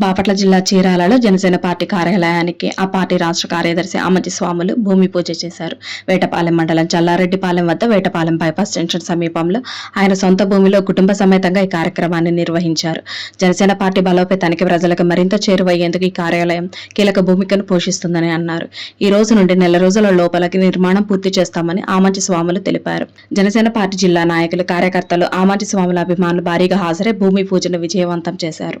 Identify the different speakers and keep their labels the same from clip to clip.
Speaker 1: బాపట్ల జిల్లా చీరాలలో జనసేన పార్టీ కార్యాలయానికి ఆ పార్టీ రాష్ట్ర కార్యదర్శి ఆమతి స్వాములు భూమి పూజ చేశారు. వేటపాలెం మండలం చల్లారెడ్డిపాలెం వద్ద వేటపాలెం బైపాస్ జంక్షన్ సమీపంలో ఆయన సొంత భూమిలో కుటుంబ సమేతంగా ఈ కార్యక్రమాన్ని నిర్వహించారు. జనసేన పార్టీ బలోపేతానికి ప్రజలకు మరింత చేరువయ్యేందుకు ఈ కార్యాలయం కీలక భూమికను పోషిస్తుందని అన్నారు. ఈ రోజు నుండి నెల రోజుల లోపలకి నిర్మాణం పూర్తి చేస్తామని ఆమంచి స్వాములు తెలిపారు. జనసేన పార్టీ జిల్లా నాయకులు కార్యకర్తలు ఆమంచి స్వాముల అభిమానులు భారీగా హాజరై భూమి పూజను విజయవంతం చేశారు.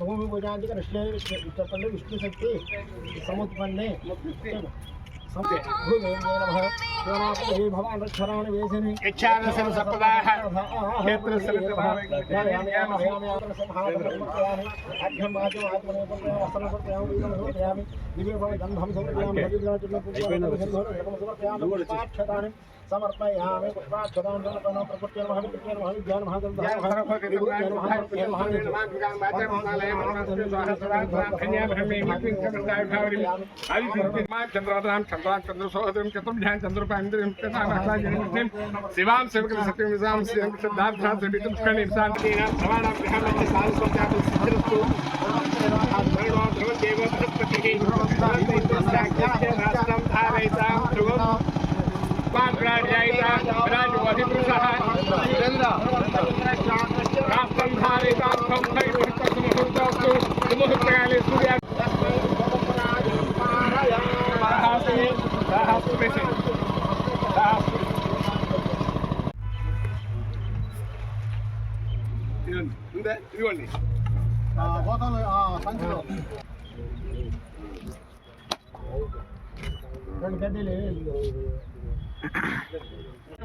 Speaker 2: భూమి పూజాంతిక విష్ణు చెప్పండి విష్ణు శక్తి సముత్పన్నే భగవాన్ రక్షరాన్ని
Speaker 3: समर्पयामि पुष्पाक्षदाञ्जलिपनो प्रकृत्य नमः विकृत्य नमः विज्ञान चन्द्राधां चन्द्रां चन्द्रसोदरं चतुं ध्यान चन्द्रपान्द्रिं कथाभाषाजनिं शिवां सेवकं सत्यं विजां श्रीं सिद्धार्थां समितं पुष्करणीं शान्तिनां समानां गृहमस्य साधुसौख्यातु सिद्धिरस्तु देवो भगवद्देवो
Speaker 2: बृहस्पतिः राष्ट्रं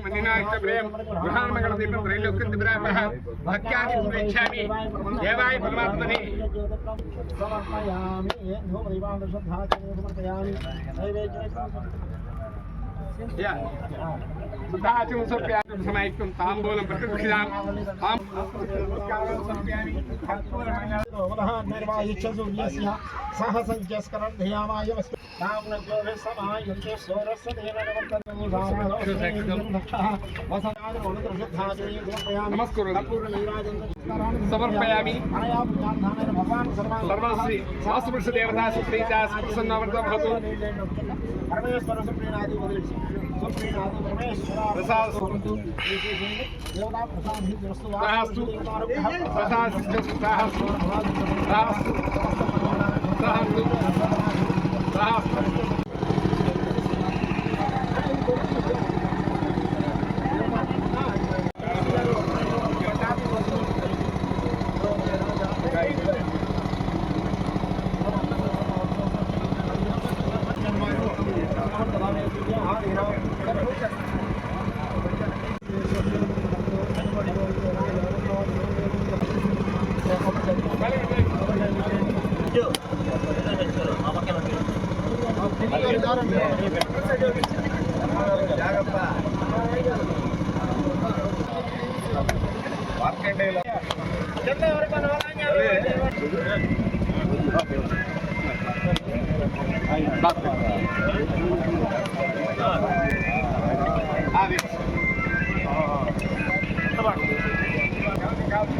Speaker 2: मन्निनाश्चप्रेम गृहान्मगणदीपं
Speaker 3: त्रैलोक्यन्दिभ्रापः भक्त्यादि प्रेक्षामि देवाय परमात्मने समर्पयामि
Speaker 2: धूमदीपान्तश्रद्धाचये समर्पयामि नैवेद्यं Yeah.
Speaker 3: బుద్ధాచం సమర్పయామి సమైక్యం తాంబూలం ప్రతిష్ఠితాం. తాం
Speaker 2: నిర్వాహిక్షసు సహ సంఖ్యస్కరం ధియామాయ రామనగ్రోహ
Speaker 3: సమర్పయామి. సర్వశ్రీ శాస్త్రపురుష దేవతా భవతు
Speaker 2: పరమేశ్వర సుప్రీనాది వదిలి
Speaker 3: ప్రసాద
Speaker 2: దేవతా ప్రసాది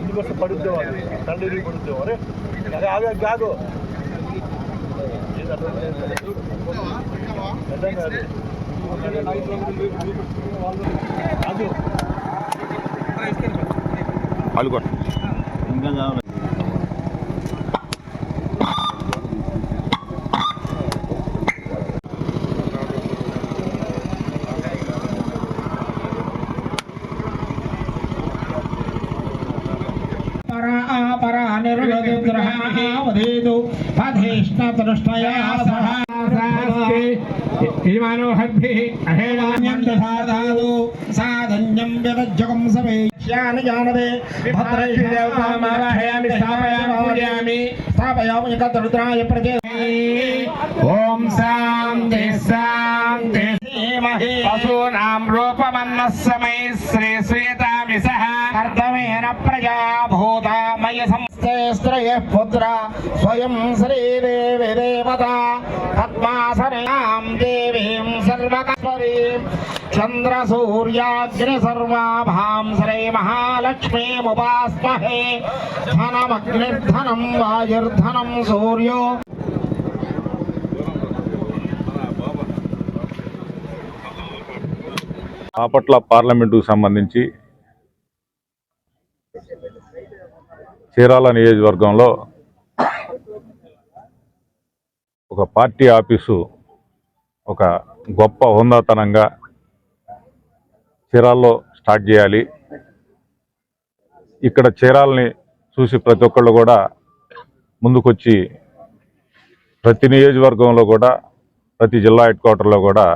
Speaker 4: ఇందుకోసం పడుద్దాం తండ్రి పడుద్దాం. అరే అదే అదే కాదు అర్థం ఇంకా
Speaker 2: నిర్గదుగ్రహావధేదు పధేష్ణతృష్టయా సహ
Speaker 3: ఈమానో హద్భిః అహేళాన్యం
Speaker 2: దధాదాదు సాధన్యం విరజ్జకం సమే శ్యాని జానదే
Speaker 3: భద్రైదేవతామావాహయామి స్థాపయామి పూజయామి.
Speaker 2: స్థాపయామి కద్రుద్రాయ ప్రజే.
Speaker 3: ఓం శాంతి శాంతి.
Speaker 2: ధీమహి.
Speaker 3: పశూనాం రూపమన్నः సమై శ్రీ శ్రీతామి సహ
Speaker 2: పుత్ర స్వయం శ్రీదేవి దేవత. పద్మాసనాం దేవీం సర్వకరీం చంద్ర సూర్యాగ్ని సర్వాభాం శ్రీ మహాలక్ష్మీముపాస్మహే. ధనమగ్నిర్ధనం వాయుర్ధనం సూర్యో.
Speaker 5: బాపట్ల పార్లమెంటుకు సంబంధించి చీరాల నియోజకవర్గంలో ఒక పార్టీ ఆఫీసు ఒక గొప్ప హుందాతనంగా చీరాల్లో స్టార్ట్ చేయాలి. ఇక్కడ చీరాలని చూసి ప్రతి ఒక్కళ్ళు కూడా ముందుకొచ్చి ప్రతి నియోజకవర్గంలో కూడా ప్రతి జిల్లా హెడ్ క్వార్టర్లో కూడా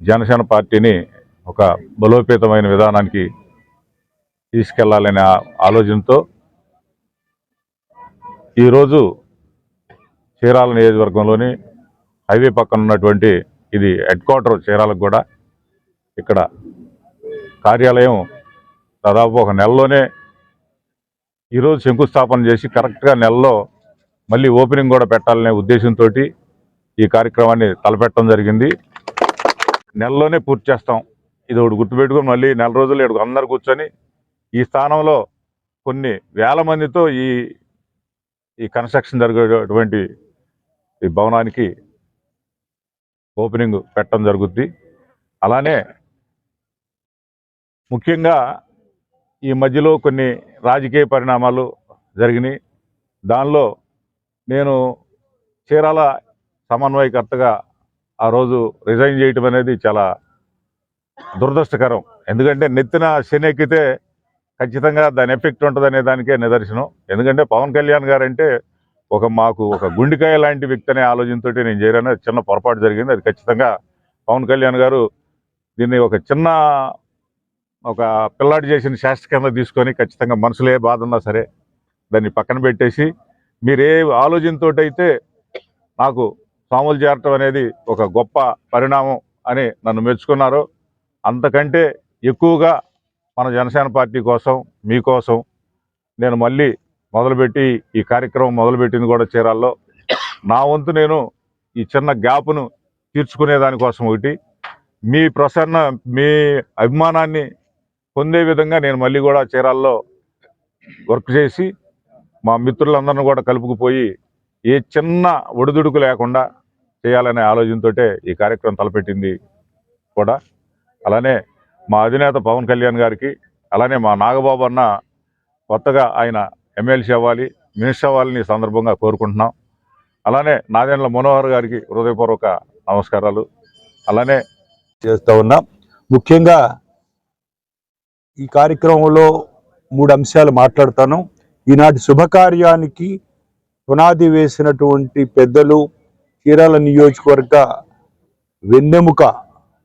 Speaker 5: జనసేన పార్టీని ఒక బలోపేతమైన విధానానికి తీసుకెళ్ళాలనే ఆలోచనతో ఈరోజు చీరాల నియోజకవర్గంలోని హైవే పక్కన ఉన్నటువంటి ఇది హెడ్ క్వార్టర్ చీరాలకు కూడా ఇక్కడ కార్యాలయం దాదాపు ఒక నెలలోనే ఈరోజు శంకుస్థాపన చేసి కరెక్ట్గా నెలలో మళ్ళీ ఓపెనింగ్ కూడా పెట్టాలనే ఉద్దేశంతో ఈ కార్యక్రమాన్ని తలపెట్టడం జరిగింది. నెలలోనే పూర్తి చేస్తాం. ఇది ఒకటి గుర్తుపెట్టుకొని మళ్ళీ నెల రోజులు ఇక్కడ అందరు కూర్చొని ఈ స్థానంలో కొన్ని వేల మందితో ఈ ఈ కన్స్ట్రక్షన్ జరిగేటువంటి ఈ భవనానికి ఓపెనింగ్ పెట్టడం జరుగుద్ది. అలానే ముఖ్యంగా ఈ మధ్యలో కొన్ని రాజకీయ పరిణామాలు జరిగినాయి. దానిలో నేను చీరాల సమన్వయకర్తగా ఆ రోజు రిజైన్ చేయటం అనేది చాలా దురదృష్టకరం. ఎందుకంటే నెత్తిన శని ఎక్కితే ఖచ్చితంగా దాని ఎఫెక్ట్ ఉంటుందనే దానికే నిదర్శనం. ఎందుకంటే పవన్ కళ్యాణ్ గారు అంటే ఒక మాకు ఒక గుండెకాయ లాంటి వ్యక్తి అనే ఆలోచనతో నేను చేరాను. అది చిన్న పొరపాటు జరిగింది. అది ఖచ్చితంగా పవన్ కళ్యాణ్ గారు దీన్ని ఒక చిన్న ఒక పిల్లాడి చేసిన శాస్త్ర కింద తీసుకొని ఖచ్చితంగా మనసులో ఏ బాధ ఉన్నా సరే దాన్ని పక్కన పెట్టేసి మీరే ఆలోచనతో అయితే నాకు సాములు చేరటం అనేది ఒక గొప్ప పరిణామం అని నన్ను మెచ్చుకున్నారు. అంతకంటే ఎక్కువగా మన జనసేన పార్టీ కోసం మీకోసం నేను మళ్ళీ మొదలుపెట్టి ఈ కార్యక్రమం మొదలుపెట్టింది కూడా చీరాల్లో. నా వంతు నేను ఈ చిన్న గ్యాప్ను తీర్చుకునే దానికోసం ఒకటి మీ ప్రసన్న మీ అభిమానాన్ని పొందే విధంగా నేను మళ్ళీ కూడా చీరాల్లో వర్క్ చేసి మా మిత్రులందరిని కూడా కలుపుకుపోయి ఏ చిన్న ఒడిదుడుకు లేకుండా చేయాలనే ఆలోచనతోటే ఈ కార్యక్రమం తలపెట్టింది కూడా. అలానే మా అధినేత పవన్ కళ్యాణ్ గారికి అలానే మా నాగబాబు అన్న కొత్తగా ఆయన ఎమ్మెల్సీ అవ్వాలి మినిస్టర్ అవ్వాలని సందర్భంగా కోరుకుంటున్నాం. అలానే నాదేండ్ల మనోహర్ గారికి హృదయపూర్వక నమస్కారాలు. అలానే
Speaker 4: చేస్తూ ఉన్నాం ముఖ్యంగా ఈ కార్యక్రమంలో మూడు అంశాలు మాట్లాడతాను. ఈనాటి శుభకార్యానికి పునాది వేసినటువంటి పెద్దలు చీరాల నియోజకవర్గ వెన్నెముక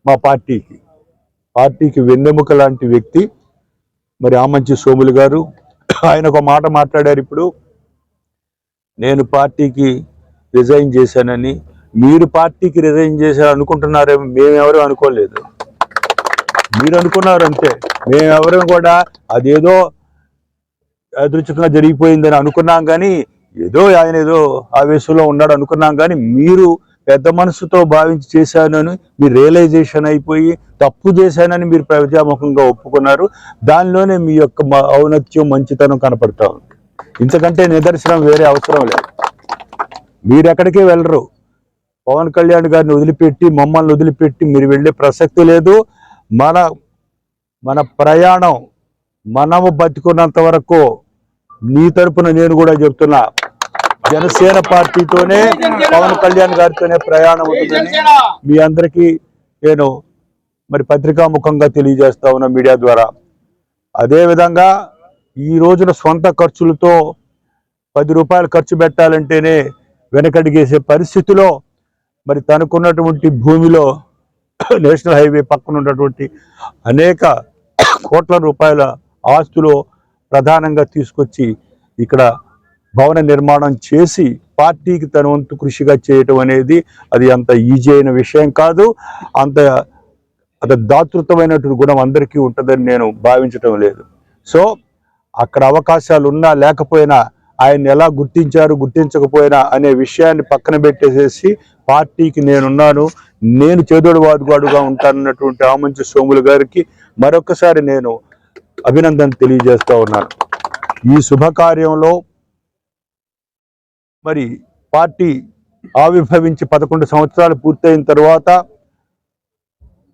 Speaker 4: మా పార్టీకి. పార్టీకి వెన్నెముక లాంటి వ్యక్తి. మరి ఆమంచి సోములు గారు ఆయన ఒక మాట మాట్లాడారు ఇప్పుడు. నేను పార్టీకి రిజైన్ చేశానని. మీరు పార్టీకి రిజైన్ చేశారు అనుకుంటున్నారేమో మేమెవరూ అనుకోలేదు. మీరు అనుకున్నారు అంతే మేమెవరం కూడా అదేదో అదృష్టంగా జరిగిపోయిందని అనుకున్నాం కానీ ఏదో ఆయన ఏదో ఆవేశంలో ఉన్నాడు అనుకున్నాం కానీ మీరు పెద్ద మనసుతో భావించి చేశానని మీరు రియలైజేషన్ అయిపోయి తప్పు చేశానని మీరు ప్రజాముఖంగా ఒప్పుకున్నారు. దానిలోనే మీ యొక్క ఔన్నత్యం మంచితనం కనపడతా ఉంది. ఇంతకంటే నిదర్శనం వేరే అవసరం లేదు. మీరు ఎక్కడికి వెళ్ళరు. పవన్ కళ్యాణ్ గారిని వదిలిపెట్టి మమ్మల్ని వదిలిపెట్టి మీరు వెళ్ళే ప్రసక్తి లేదు. మన మన ప్రయాణం మనము బతుకున్నంత వరకు నీ తరపున నేను కూడా చెప్తున్నా జనసేన పార్టీతోనే పవన్ కళ్యాణ్ గారితోనే ప్రయాణం ఉంటుందని మీ అందరికీ నేను మరి పత్రికాముఖంగా తెలియజేస్తా ఉన్నా మీడియా ద్వారా. అదేవిధంగా ఈ రోజున సొంత ఖర్చులతో పది రూపాయలు ఖర్చు పెట్టాలంటేనే వెనకడిగేసే పరిస్థితిలో మరి తనకున్నటువంటి భూమిలో నేషనల్ హైవే పక్కన ఉన్నటువంటి అనేక కోట్ల రూపాయల ఆస్తులు ప్రధానంగా తీసుకొచ్చి ఇక్కడ భవన నిర్మాణం చేసి పార్టీకి తన వంతు కృషిగా చేయటం అనేది అది అంత ఈజీ అయిన విషయం కాదు. అంత అంత దాతృత్వమైనటువంటి గుణం అందరికీ ఉంటుందని నేను భావించటం లేదు. సో అక్కడ అవకాశాలు ఉన్నా లేకపోయినా ఆయన ఎలా గుర్తించారు గుర్తించకపోయినా అనే విషయాన్ని పక్కన పెట్టేసేసి పార్టీకి నేనున్నాను నేను చేదోడు వాదుగాడుగా ఉంటానన్నటువంటి ఆమంచి సోములు గారికి మరొకసారి నేను అభినందన తెలియజేస్తా ఉన్నాను. ఈ శుభకార్యంలో మరి పార్టీ ఆవిర్భవించి పదకొండు సంవత్సరాలు పూర్తయిన తర్వాత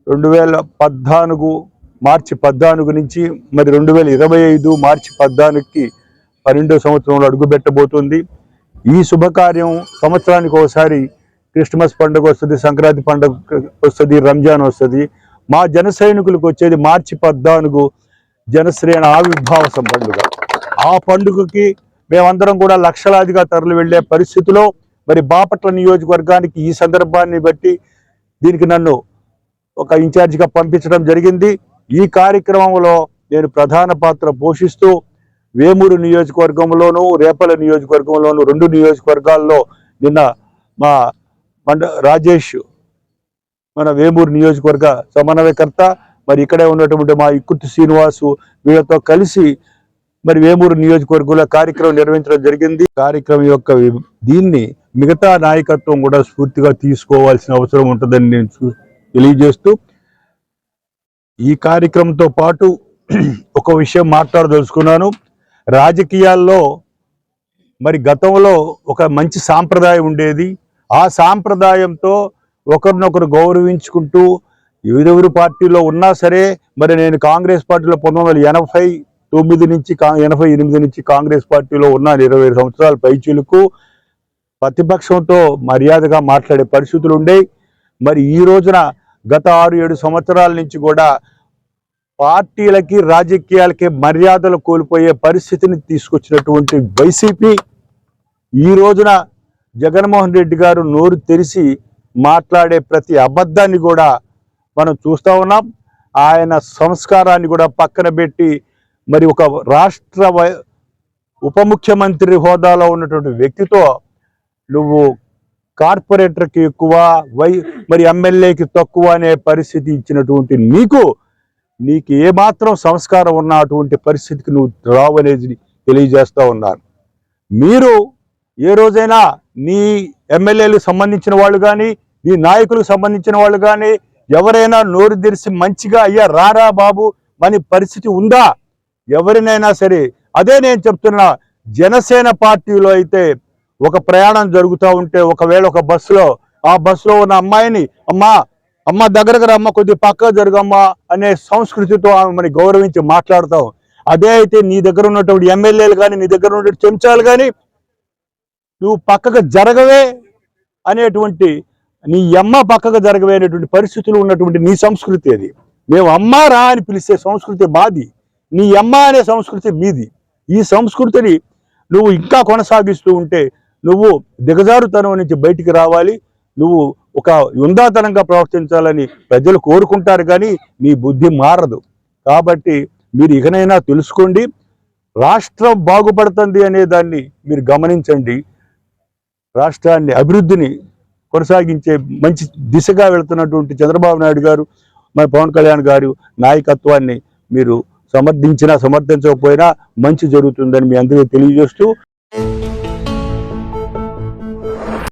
Speaker 4: రెండు వేల పద్నాలుగు మార్చి పద్నాలుగు నుంచి మరి రెండు వేల ఇరవై ఐదు మార్చి పద్నాలుగుకి పన్నెండో సంవత్సరంలో అడుగుపెట్టబోతుంది. ఈ శుభకార్యం సంవత్సరానికి ఒకసారి క్రిస్మస్ పండుగ వస్తుంది సంక్రాంతి పండుగ వస్తుంది రంజాన్ వస్తుంది. మా జన సైనికులకు వచ్చేది మార్చి పద్నాలుగు జనశ్రేణ ఆవిర్భావ పండుగ ఆ పండుగకి మేమందరం కూడా లక్షలాదిగా తరలి వెళ్ళే పరిస్థితిలో మరి బాపట్ల నియోజకవర్గానికి ఈ సందర్భాన్ని బట్టి దీనికి నన్ను ఒక ఇన్ఛార్జిగా పంపించడం జరిగింది. ఈ కార్యక్రమంలో నేను ప్రధాన పాత్ర పోషిస్తూ వేమూరు నియోజకవర్గంలోను రేపల నియోజకవర్గంలోను రెండు నియోజకవర్గాల్లో నిన్న మా మండ రాజేష్ మన వేమూరు నియోజకవర్గ సమన్వయకర్త మరి ఇక్కడే ఉన్నటువంటి మా ఇక్కుర్తి శ్రీనివాసు వీళ్ళతో కలిసి మరి వేమూరు నియోజకవర్గంలో కార్యక్రమం నిర్వహించడం జరిగింది. కార్యక్రమం యొక్క దీన్ని మిగతా నాయకత్వం కూడా స్ఫూర్తిగా తీసుకోవాల్సిన అవసరం ఉంటుందని నేను తెలియజేస్తూ ఈ కార్యక్రమంతో పాటు ఒక విషయం మాట్లాడదలుచుకున్నాను. రాజకీయాల్లో మరి గతంలో ఒక మంచి సాంప్రదాయం ఉండేది. ఆ సాంప్రదాయంతో ఒకరినొకరు గౌరవించుకుంటూ ఎవరెవరు పార్టీలో ఉన్నా సరే మరి నేను కాంగ్రెస్ పార్టీలో పంతొమ్మిది వందల ఎనభై తొమ్మిది నుంచి ఎనభై ఎనిమిది నుంచి కాంగ్రెస్ పార్టీలో ఉన్నాను ఇరవై సంవత్సరాల పైచీలకు ప్రతిపక్షంతో మర్యాదగా మాట్లాడే పరిస్థితులు ఉండేవి మరి ఈ రోజున గత ఆరు ఏడు సంవత్సరాల నుంచి కూడా పార్టీలకి రాజకీయాలకి మర్యాదలు కోల్పోయే పరిస్థితిని తీసుకొచ్చినటువంటి వైసీపీ ఈ రోజున జగన్మోహన్ రెడ్డి గారు నోరు తెరిచి మాట్లాడే ప్రతి అబద్ధాన్ని కూడా మనం చూస్తూ ఉన్నాం. ఆయన సంస్కారాన్ని కూడా పక్కన పెట్టి మరి ఒక రాష్ట్ర వై- ఉప ముఖ్యమంత్రి హోదాలో ఉన్నటువంటి వ్యక్తితో నువ్వు కార్పొరేటర్కి ఎక్కువ వై మరి ఎమ్మెల్యేకి తక్కువ అనే పరిస్థితి ఇచ్చినటువంటి నీకు నీకు ఏమాత్రం సంస్కారం ఉన్న అటువంటి పరిస్థితికి నువ్వు రావు అనేది తెలియజేస్తా ఉన్నాను మీరు ఏ రోజైనా నీ ఎమ్మెల్యేలకు సంబంధించిన వాళ్ళు కానీ నీ నాయకులకు సంబంధించిన వాళ్ళు కానీ ఎవరైనా నోరు తెరిచి మంచిగా అయ్యా రారా బాబు మన పరిస్థితి ఉందా? ఎవరినైనా సరే అదే నేను చెప్తున్నా జనసేన పార్టీలో అయితే ఒక ప్రయాణం జరుగుతూ ఉంటే ఒకవేళ ఒక బస్సులో ఆ బస్సులో ఉన్న అమ్మాయిని అమ్మా అమ్మ దగ్గరకు రమ్మ కొద్ది పక్క జరగమ్మా అనే సంస్కృతితో ఆమె మరి గౌరవించి మాట్లాడతాం అదే అయితే నీ దగ్గర ఉన్నటువంటి ఎమ్మెల్యేలు కానీ నీ దగ్గర ఉన్నటువంటి చెంచాలు కానీ నువ్వు పక్కకు జరగవే అనేటువంటి నీ అమ్మ పక్కకు జరగవే అనేటువంటి పరిస్థితులు ఉన్నటువంటి నీ సంస్కృతి అది. మేము అమ్మారా అని పిలిచే సంస్కృతి మాది. నీ అమ్మ అనే సంస్కృతి మీది. ఈ సంస్కృతిని నువ్వు ఇంకా కొనసాగిస్తూ ఉంటే నువ్వు దిగజారుతనం నుంచి బయటికి రావాలి. నువ్వు ఒక యుందాతనంగా ప్రవర్తించాలని ప్రజలు కోరుకుంటారు కానీ నీ బుద్ధి మారదు. కాబట్టి మీరు ఇకనైనా తెలుసుకోండి. రాష్ట్రం బాగుపడుతుంది అనే దాన్ని మీరు గమనించండి. రాష్ట్రాన్ని అభివృద్ధిని కొనసాగించే మంచి దిశగా వెళుతున్నటువంటి చంద్రబాబు నాయుడు గారు మన పవన్ కళ్యాణ్ గారు నాయకత్వాన్ని మీరు సమర్థించినా సమర్థించకపోయినా మంచి జరుగుతుందని మీ అందరికీ తెలియజేస్తూ